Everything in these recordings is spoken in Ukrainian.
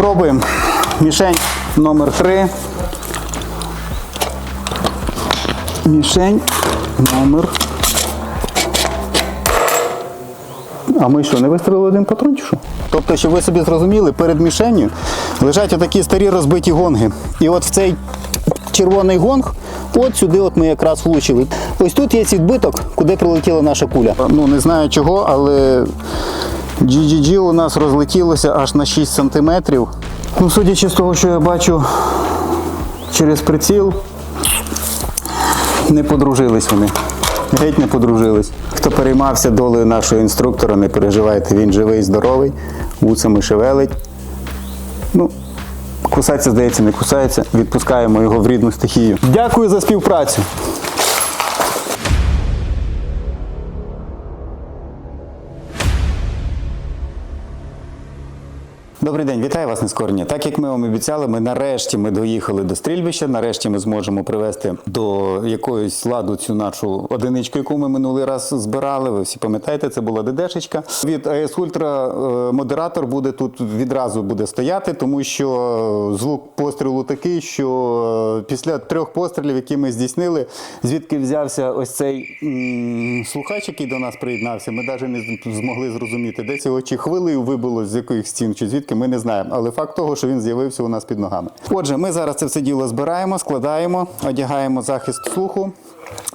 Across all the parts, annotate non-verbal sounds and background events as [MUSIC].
Спробуємо. Мішень номер 3. Мішень номер. А ми що, не вистрілили один патрон чи що? Тобто, щоб ви собі зрозуміли, перед мішенню лежать отакі старі розбиті гонги. І от в цей червоний гонг, от сюди от ми якраз влучили. Ось тут є відбиток, куди прилетіла наша куля. Ну не знаю чого, але GGG у нас розлетілося аж на 6 сантиметрів. Ну, судячи з того, що я бачу через приціл, не подружились вони. Геть не подружились. Хто переймався долею нашого інструктора, не переживайте, він живий, здоровий, вуцами шевелить. Ну, кусається, здається, не кусається. Відпускаємо його в рідну стихію. Дякую за співпрацю. Добрий день, вітаю вас нескорені. Так як ми вам обіцяли, ми нарешті ми доїхали до стрільбища. Нарешті ми зможемо привести до якоїсь ладу цю нашу одиничку, яку ми минулий раз збирали. Ви всі пам'ятаєте, це була ДДшечка. Від AS Ultra е, модератор буде тут відразу буде стояти, тому що звук пострілу такий, що е, після трьох пострілів, які ми здійснили, звідки взявся ось цей слухач, який до нас приєднався, ми навіть не змогли зрозуміти, де цього чи хвилею вибило з яких стін, чи звідки ми не знаємо. Але факт того, що він з'явився у нас під ногами. Отже, ми зараз це все діло збираємо, складаємо, одягаємо захист слуху.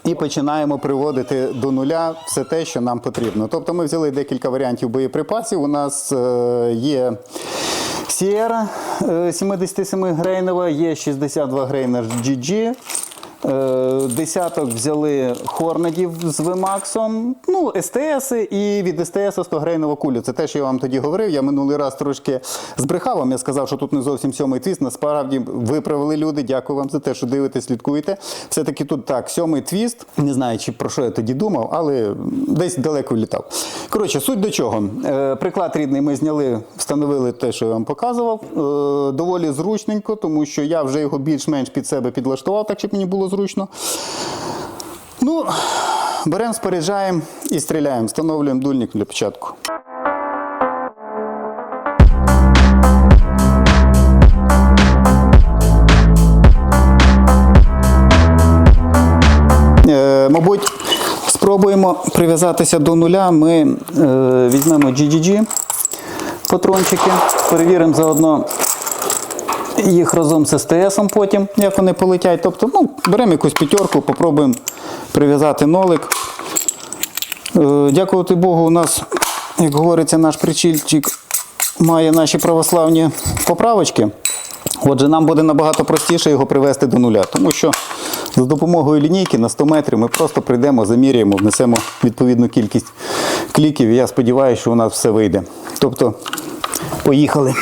І починаємо приводити до нуля все те, що нам потрібно. Тобто ми взяли декілька варіантів боєприпасів. У нас е, є Sierra е, 77 грейнова, є 62 грейна GG. Е, Десяток взяли хорнадів з Вимаксом, ну, СТС і від СТС 100 грейнова куля. Це те, що я вам тоді говорив. Я минулий раз трошки збрехав вам. Я сказав, що тут не зовсім сьомий твіст. Насправді виправили люди. Дякую вам за те, що дивитесь, слідкуєте. Все-таки тут так, сьомий твіст. Не знаю, чи про що я тоді думав, але десь далеко літав. Коротше, суть до чого. Е, Приклад рідний ми зняли, встановили те, що я вам показував. Е, Доволі зручненько, тому що я вже його більш-менш під себе підлаштував, так щоб мені було зручно. Ну, беремо, споряджаємо і стріляємо. Встановлюємо дульник для початку. Е, мабуть, спробуємо прив'язатися до нуля. Ми е, візьмемо GGG патрончики, перевіримо заодно їх разом з СТС потім, як вони полетять. Тобто, ну, беремо якусь п'ятерку, попробуємо прив'язати нолик. Е, Дякувати Богу, у нас, як говориться, наш причільчик має наші православні поправочки. Отже, нам буде набагато простіше його привести до нуля, тому що за допомогою лінійки на 100 метрів ми просто прийдемо, заміряємо, внесемо відповідну кількість кліків, і я сподіваюся, що у нас все вийде. Тобто, поїхали.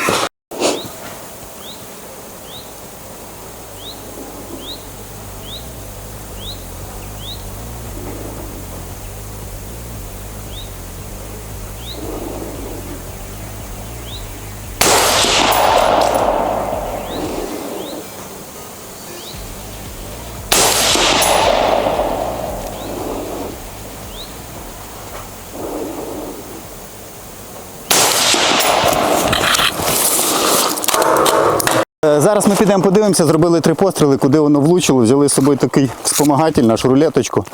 Е, Зараз ми підемо подивимося, зробили три постріли, куди воно влучило, взяли з собою такий спомагатель, нашу рулеточку.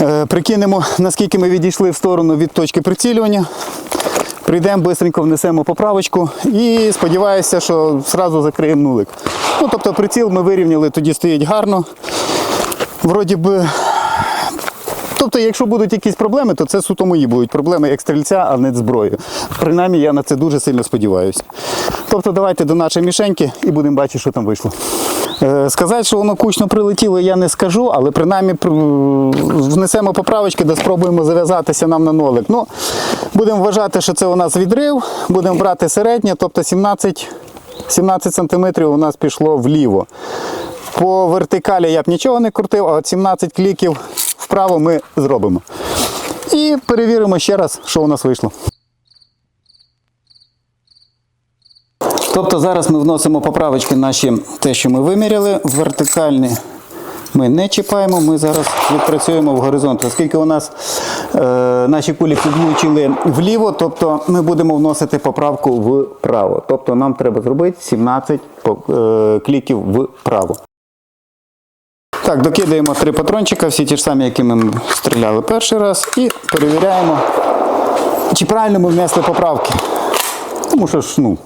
Е, Прикинемо, наскільки ми відійшли в сторону від точки прицілювання. Прийдемо, швидко внесемо поправочку і сподіваюся, що одразу закриємо нулик. Ну, тобто приціл ми вирівняли, тоді стоїть гарно. Вроді би. Тобто, якщо будуть якісь проблеми, то це суто мої будуть проблеми як стрільця, а не зброю. Принаймні, я на це дуже сильно сподіваюся. Тобто, давайте до нашої мішеньки і будемо бачити, що там вийшло. Е, Сказати, що воно кучно прилетіло, я не скажу, але принаймні внесемо поправочки, де спробуємо зав'язатися нам на нолик. Ну, будемо вважати, що це у нас відрив, будемо брати середнє, тобто 17, 17 сантиметрів у нас пішло вліво. По вертикалі я б нічого не крутив, а от 17 кліків вправо ми зробимо. І перевіримо ще раз, що у нас вийшло. Тобто зараз ми вносимо поправочки наші, те, що ми виміряли, вертикальні ми не чіпаємо, ми зараз відпрацюємо в горизонт. Оскільки у нас е, наші кулі підлучили вліво, тобто ми будемо вносити поправку вправо. Тобто нам треба зробити 17 е, кліків вправо. Так, докидаємо три патрончика, всі ті ж самі, які ми стріляли перший раз, і перевіряємо, чи правильно ми внесли поправки. Тому що ж, ну,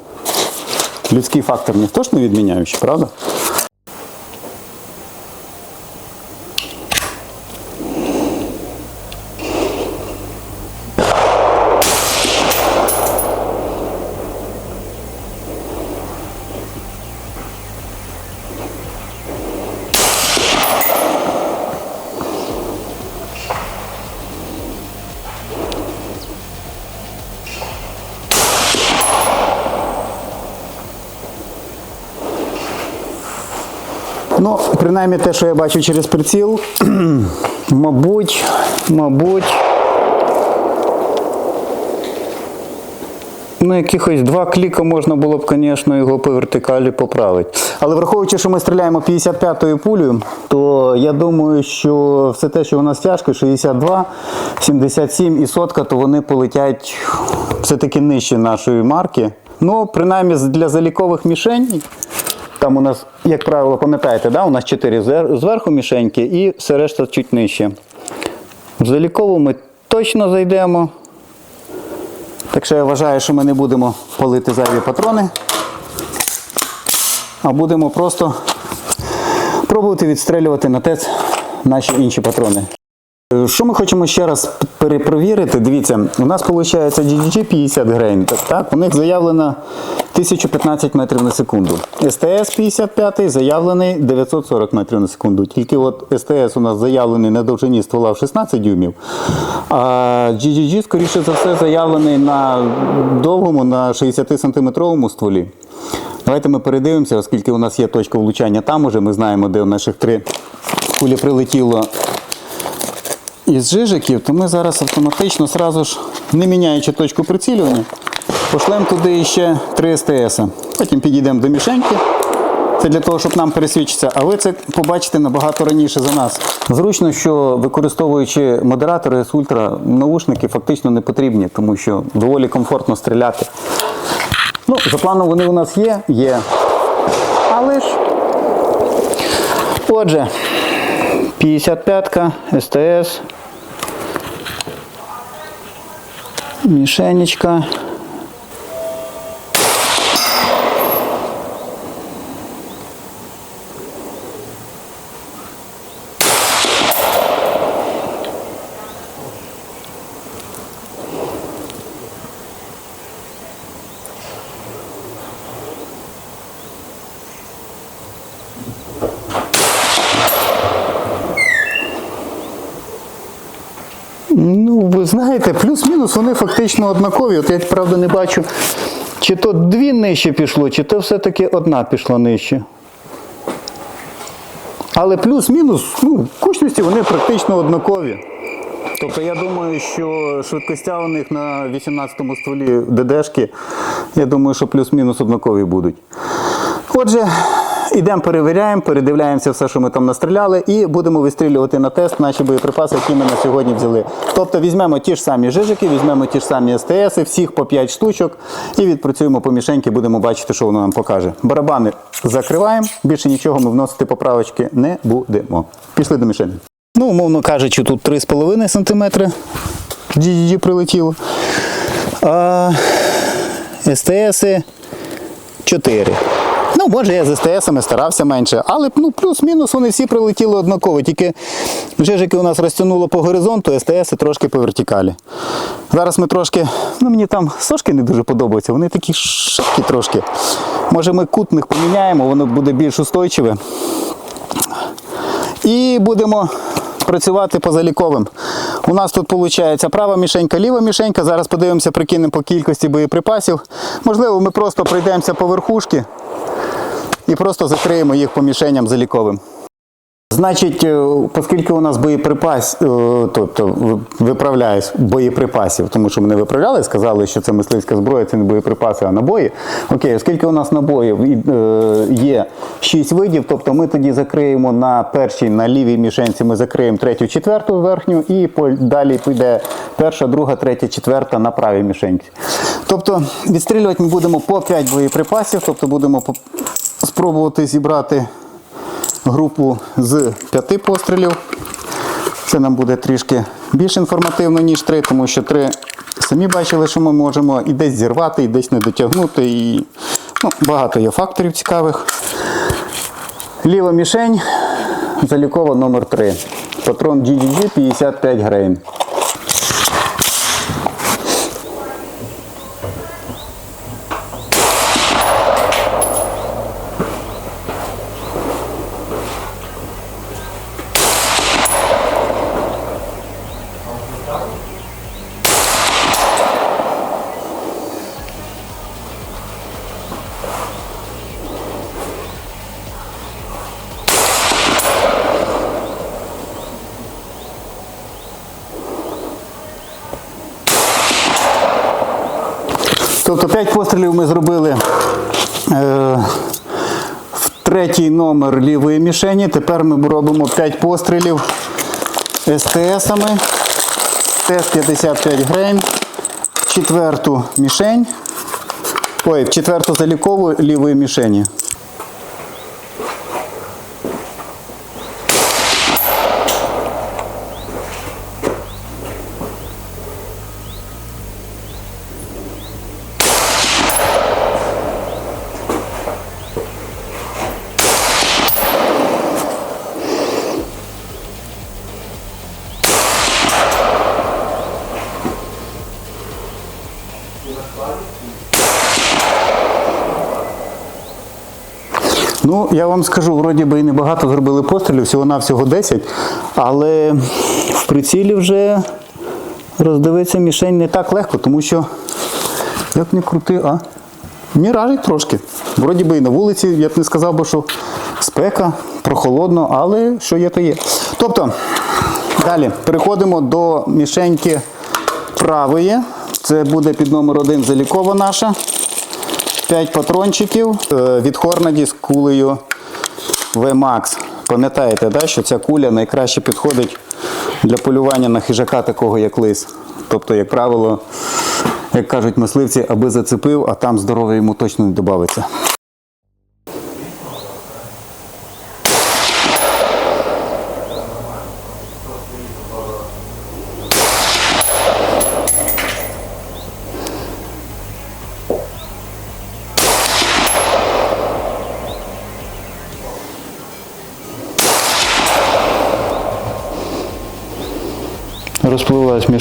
людський фактор ніхто ж не відміняючий, правда? Ну, принаймні те, що я бачу через приціл, [CLEARS THROAT] мабуть, мабуть. Ну, якихось два кліка можна було б, звісно, його по вертикалі поправити. Але враховуючи, що ми стріляємо 55-ю пулею, то я думаю, що все те, що у нас тяжко, 62, 77 і сотка, то вони полетять все-таки нижче нашої марки. Ну, принаймні для залікових мішень. Там у нас, як правило, пам'ятаєте, да? у нас 4 зверху мішеньки і все решта чуть нижче. В залікову ми точно зайдемо. Так що я вважаю, що ми не будемо палити зайві патрони, а будемо просто пробувати відстрелювати на ТЕЦ наші інші патрони. Що ми хочемо ще раз перепровірити? Дивіться, у нас виходить GGG 50 грейн. Так, у них заявлено 1015 метрів на секунду. СТС 55 заявлений 940 метрів на секунду. Тільки от СТС у нас заявлений на довжині ствола в 16 дюймів, а GGG, скоріше за все, заявлений на довгому, на 60 сантиметровому стволі. Давайте ми передивимося, оскільки у нас є точка влучання там уже, ми знаємо, де у наших три кулі прилетіло із жижиків, то ми зараз автоматично, сразу ж, не міняючи точку прицілювання, пошлемо туди ще 3 СТС. Потім підійдемо до мішеньки. Це для того, щоб нам пересвідчитися, а ви це побачите набагато раніше за нас. Зручно, що використовуючи модератори з ультра, наушники фактично не потрібні, тому що доволі комфортно стріляти. Ну, за планом вони у нас є, є. Але ж. Отже, 55-ка, СТС. Мішенечка. Ну, ви знаєте, плюс-мінус вони фактично однакові. От я правда не бачу, чи то дві нижче пішло, чи то все-таки одна пішла нижче. Але плюс-мінус, ну, в кучності вони практично однакові. Тобто я думаю, що швидкостя у них на 18-му стволі ДДшки, я думаю, що плюс-мінус однакові будуть. Отже, йдемо перевіряємо, передивляємося все, що ми там настріляли, і будемо вистрілювати на тест наші боєприпаси, які ми на сьогодні взяли. Тобто візьмемо ті ж самі жижики, візьмемо ті ж самі СТС, всіх по 5 штучок, і відпрацюємо по мішеньки, будемо бачити, що воно нам покаже. Барабани закриваємо, більше нічого ми вносити поправочки не будемо. Пішли до мішені. Ну, умовно кажучи, тут 3,5 см прилетіло. А СТС 4. Ну, може, я з СТСами старався менше, але ну, плюс-мінус вони всі прилетіли однаково. Тільки жижики у нас розтягнуло по горизонту, СТС трошки по вертикалі. Зараз ми трошки, ну мені там сошки не дуже подобаються, вони такі шибкі трошки. Може ми кут в них поміняємо, воно буде більш устойчиве. І будемо працювати по заліковим. У нас тут виходить права мішенька, ліва мішенька. Зараз подивимося, прикинемо по кількості боєприпасів. Можливо, ми просто пройдемося по верхушки і просто закриємо їх по мішеням заліковим. Значить, е, оскільки у нас боєприпас, е, тобто ви- виправляю боєприпасів, тому що мене виправляли, сказали, що це мисливська зброя, це не боєприпаси, а набої. Окей, оскільки у нас набоїв е, є 6 видів, тобто ми тоді закриємо на першій, на лівій мішенці, ми закриємо третю, четверту верхню, і далі піде перша, друга, третя, четверта на правій мішенці. Тобто відстрілювати ми будемо по 5 боєприпасів, тобто будемо спробувати зібрати групу з п'яти пострілів. Це нам буде трішки більш інформативно, ніж три, тому що три самі бачили, що ми можемо і десь зірвати, і десь не дотягнути. І, ну, багато є факторів цікавих. Ліва мішень залікова номер 3 Патрон GGG 55 грейн. Тобто 5 пострілів ми зробили е, в третій номер лівої мішені. Тепер ми робимо 5 пострілів СТСами. Теж 55 грейн. В четверту мішень. Ой, четверту залікову лівої мішені. Ну, я вам скажу, вроді би і небагато зробили пострілів, всього-навсього 10, але в прицілі вже роздивитися мішень не так легко, тому що, як не крути, а міражить трошки. Вроді би і на вулиці, я б не сказав би, що спека, прохолодно, але що є, то є. Тобто, далі переходимо до мішеньки правої. Це буде під номер 1 залікова наша. 5 патрончиків е, від Хорнаді з кулею VMAX. Пам'ятаєте, да, що ця куля найкраще підходить для полювання на хижака, такого як лис. Тобто, як правило, як кажуть мисливці, аби зацепив, а там здоров'я йому точно не додається.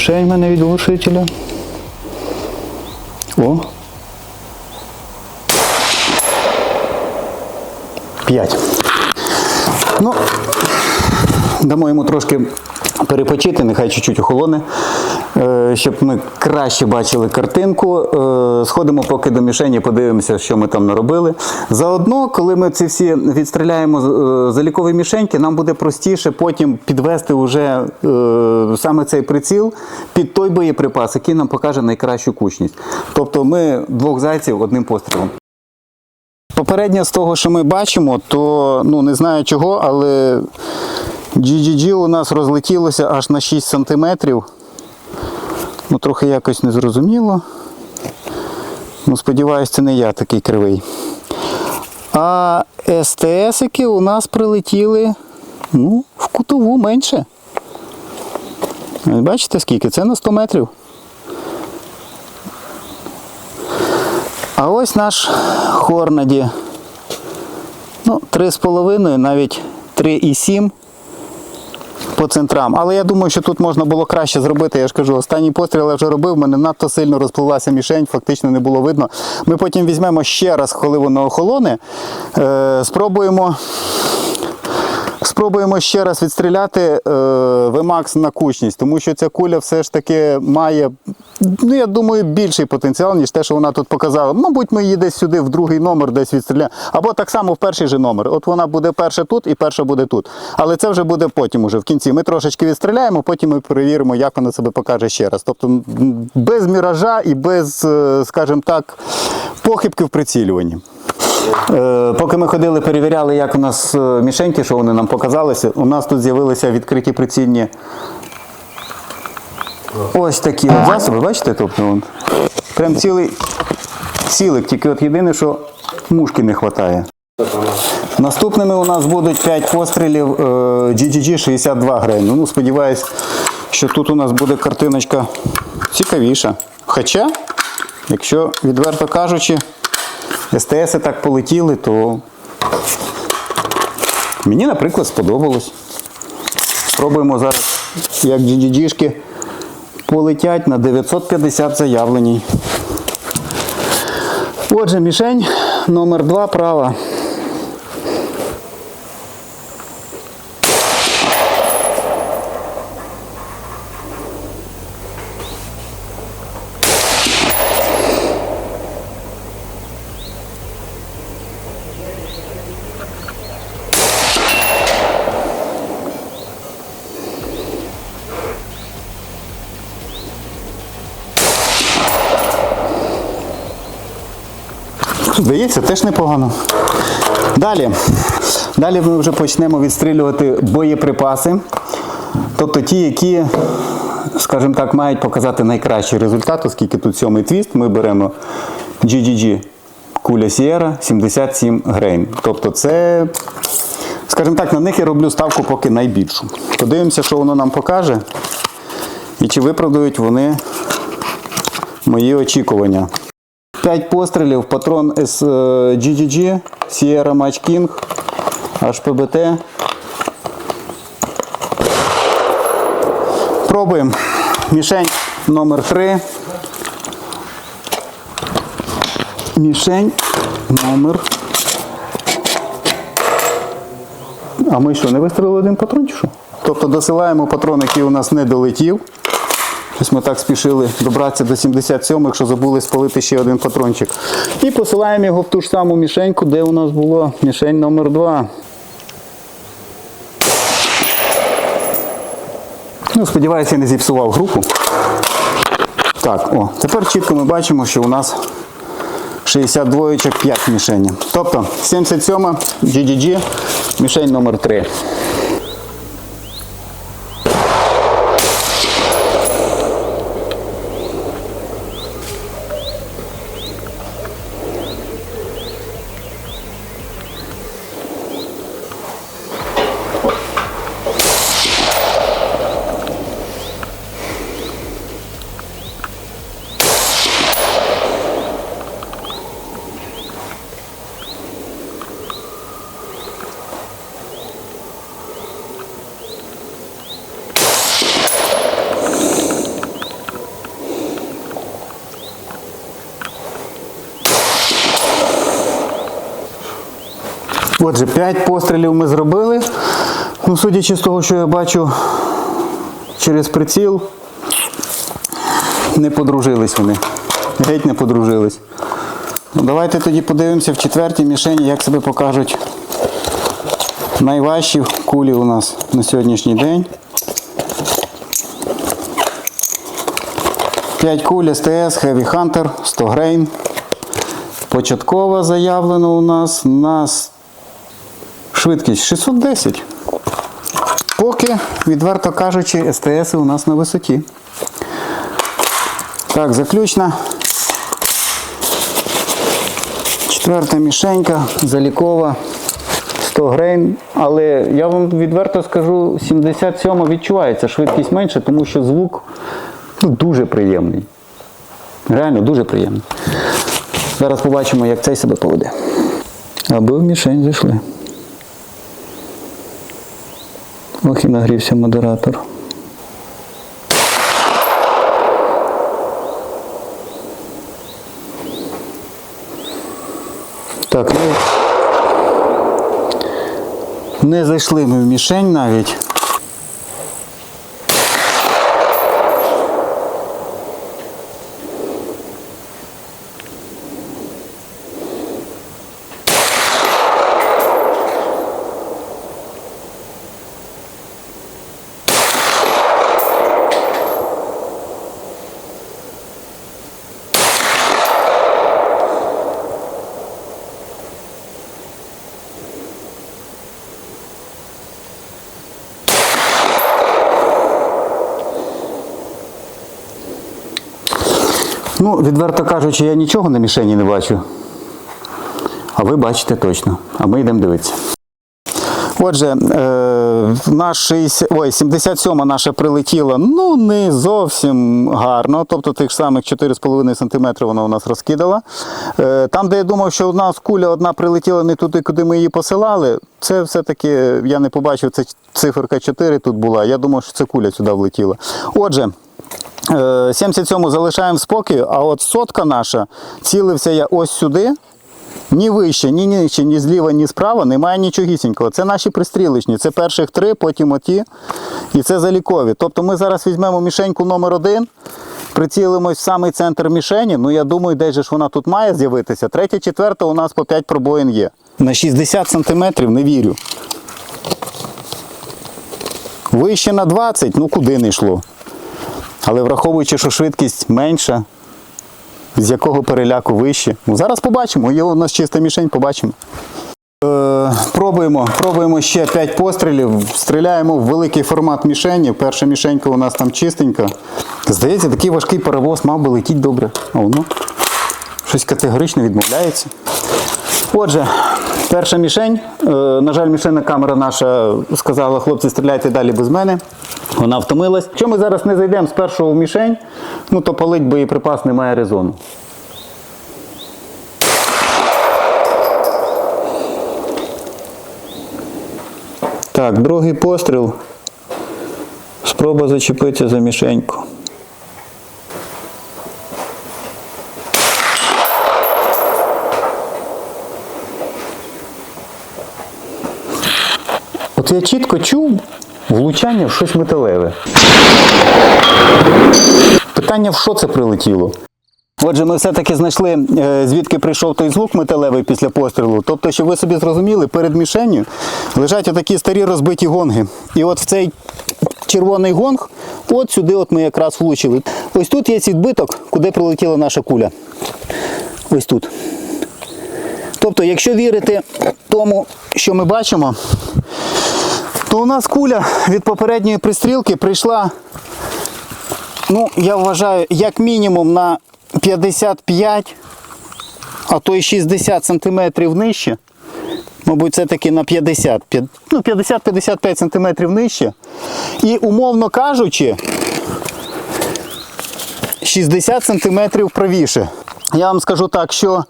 Мішень в мене від глушителя. О. П'ять. Ну, дамо йому трошки перепочити, нехай чуть-чуть охолоне, щоб ми краще бачили картинку. Е, Сходимо поки до мішені, подивимося, що ми там наробили. Заодно, коли ми ці всі відстріляємо е, залікові мішеньки, нам буде простіше потім підвести уже е, саме цей приціл під той боєприпас, який нам покаже найкращу кучність. Тобто ми двох зайців одним пострілом. Попереднє з того, що ми бачимо, то ну не знаю чого, але GGG у нас розлетілося аж на 6 сантиметрів. Ну, трохи якось незрозуміло. Ну, сподіваюсь, це не я такий кривий. А СТСики у нас прилетіли ну, в кутову менше. Бачите скільки? Це на 100 метрів. А ось наш Хорнаді. Ну, 3,5, навіть 3,7 по центрам. Але я думаю, що тут можна було краще зробити. Я ж кажу, останній постріл я вже робив, мене надто сильно розпливлася мішень, фактично не було видно. Ми потім візьмемо ще раз, коли воно охолоне. Е, спробуємо. Спробуємо ще раз відстріляти е, VMAX на кучність, тому що ця куля все ж таки має, ну я думаю, більший потенціал, ніж те, що вона тут показала. Мабуть, ми її десь сюди в другий номер десь відстріляємо. Або так само в перший же номер. От вона буде перша тут і перша буде тут. Але це вже буде потім, уже в кінці. Ми трошечки відстріляємо, потім ми перевіримо, як вона себе покаже ще раз. Тобто без міража і без, е, скажімо так, похибки в прицілюванні. Е, Поки ми ходили, перевіряли, як у нас е, мішеньки, що вони нам показалися. У нас тут з'явилися відкриті прицільні ось такі от засоби, бачите? Тобто, от, прям цілий цілик, тільки от єдине, що мушки не вистачає. Наступними у нас будуть 5 пострілів GGG 62 грейну. Ну, сподіваюсь, що тут у нас буде картиночка цікавіша. Хоча, якщо відверто кажучи, СТС так полетіли, то мені, наприклад, сподобалось. Спробуємо зараз, як GGG-шки полетять на 950 заявленій. Отже, мішень номер 2 права. Здається, теж непогано. Далі. Далі ми вже почнемо відстрілювати боєприпаси. Тобто ті, які, скажімо так, мають показати найкращий результат, оскільки тут сьомий твіст, ми беремо GGG куля Sierra 77 грейн. Тобто це, скажімо так, на них я роблю ставку поки найбільшу. Подивимося, що воно нам покаже. І чи виправдають вони мої очікування. 5 пострілів, патрон з е, GGG, Sierra Match King, HPBT. Пробуємо. Мішень номер 3. Мішень номер. А ми що, не вистрілили один патрон чи що? Тобто досилаємо патрон, який у нас не долетів. Щось ми так спішили добратися до 77 що забули спалити ще один патрончик. І посилаємо його в ту ж саму мішеньку, де у нас було мішень номер 2 Ну, сподіваюся, я не зіпсував групу. Так, о, тепер чітко ми бачимо, що у нас 62 5 мішені. Тобто 77 GGG, мішень номер 3 Отже, 5 пострілів ми зробили. Ну, судячи з того, що я бачу через приціл, не подружились вони. Геть не подружились. Ну, давайте тоді подивимося в четвертій мішені, як себе покажуть найважчі кулі у нас на сьогоднішній день. 5 куль СТС Heavy Hunter 100 грейн. Початково заявлено у нас на с- швидкість 610. Поки, відверто кажучи, СТС у нас на висоті. Так, заключна. Четверта мішенька, залікова, 100 грейн. Але я вам відверто скажу, 77 відчувається швидкість менше, тому що звук ну, дуже приємний. Реально дуже приємний. Зараз побачимо, як цей себе поведе. Аби в мішень зайшли. Ох і нагрівся модератор. Так, ну, Не зайшли ми в мішень навіть. Ну, відверто кажучи, я нічого на мішені не бачу. А ви бачите точно. А ми йдемо дивитися. Отже, е, наш 60, ой, 77 наша прилетіла ну не зовсім гарно, тобто тих самих 4,5 см вона у нас розкидала. Е, там, де я думав, що у нас куля одна прилетіла не туди, куди ми її посилали, це все-таки я не побачив, це циферка 4 тут була. Я думав, що це куля сюди влетіла. Отже. Е, 77 залишаємо в спокій, а от сотка наша, цілився я ось сюди. Ні вище, ні нижче, ні зліва, ні справа немає нічогісінького. Це наші пристріличні. Це перших три, потім оті. І це залікові. Тобто ми зараз візьмемо мішеньку номер один, прицілимось в самий центр мішені. Ну я думаю, де ж вона тут має з'явитися. Третя, четверта у нас по 5 пробоїн є. На 60 сантиметрів не вірю. Вище на 20, ну куди не йшло. Але враховуючи, що швидкість менша, з якого переляку вище. Ну, зараз побачимо. Є у нас чиста мішень, побачимо. Е, пробуємо, пробуємо ще 5 пострілів. Стріляємо в великий формат мішені. Перша мішенька у нас там чистенька. Здається, такий важкий паровоз мав би летіти добре. А воно щось категорично відмовляється. Отже, перша мішень. Е, на жаль, мішенна камера наша сказала, хлопці, стріляйте далі без мене. Вона втомилась. Якщо ми зараз не зайдемо з першого в мішень, ну то палить боєприпас немає резону. Так, другий постріл. Спроба зачепитися за мішеньку. От я чітко чув влучання в щось металеве. Питання, в що це прилетіло? Отже, ми все-таки знайшли, е, звідки прийшов той звук металевий після пострілу. Тобто, щоб ви собі зрозуміли, перед мішенню лежать отакі старі розбиті гонги. І от в цей червоний гонг, от сюди от ми якраз влучили. Ось тут є відбиток, куди прилетіла наша куля. Ось тут. Тобто, якщо вірити тому, що ми бачимо, то у нас куля від попередньої пристрілки прийшла, ну, я вважаю, як мінімум на 55, а то й 60 сантиметрів нижче. Мабуть, це таки на 50, п'ят- ну, 50-55 сантиметрів нижче. І, умовно кажучи, 60 сантиметрів правіше. Я вам скажу так, що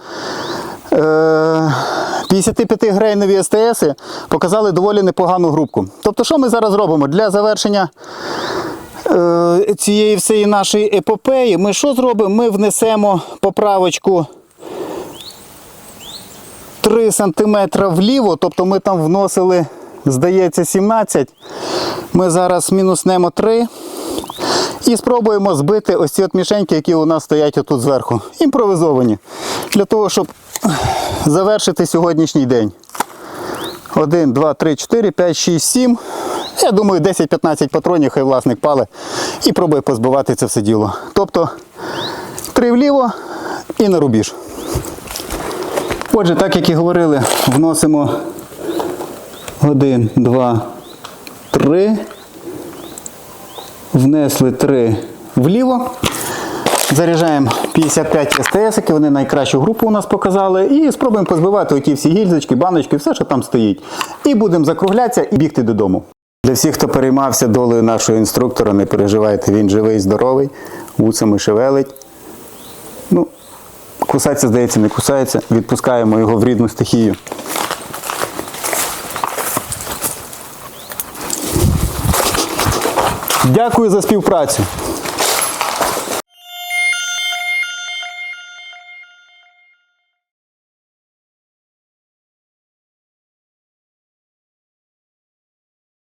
55-грейнові СТС показали доволі непогану грубку. Тобто, що ми зараз робимо? Для завершення е, цієї всієї нашої епопеї ми що зробимо? Ми внесемо поправочку 3 см вліво, тобто ми там вносили, здається, 17. Ми зараз мінуснемо 3 і спробуємо збити ось ці от мішеньки, які у нас стоять отут зверху. Імпровізовані. Для того, щоб завершити сьогоднішній день. 1, 2, 3, 4, 5, 6, 7. Я думаю, 10-15 патронів хай власник пале і пробує позбивати це все діло. Тобто 3 вліво і на рубіж. Отже, так як і говорили, вносимо 1, 2, 3. Внесли 3 вліво. Заряджаємо 55 СТС, які вони найкращу групу у нас показали. І спробуємо позбивати оті всі гільзочки, баночки, все, що там стоїть. І будемо закруглятися і бігти додому. Для всіх, хто переймався долею нашого інструктора, не переживайте, він живий, здоровий, вусами шевелить. Ну, кусається, здається, не кусається. Відпускаємо його в рідну стихію. Дякую за співпрацю.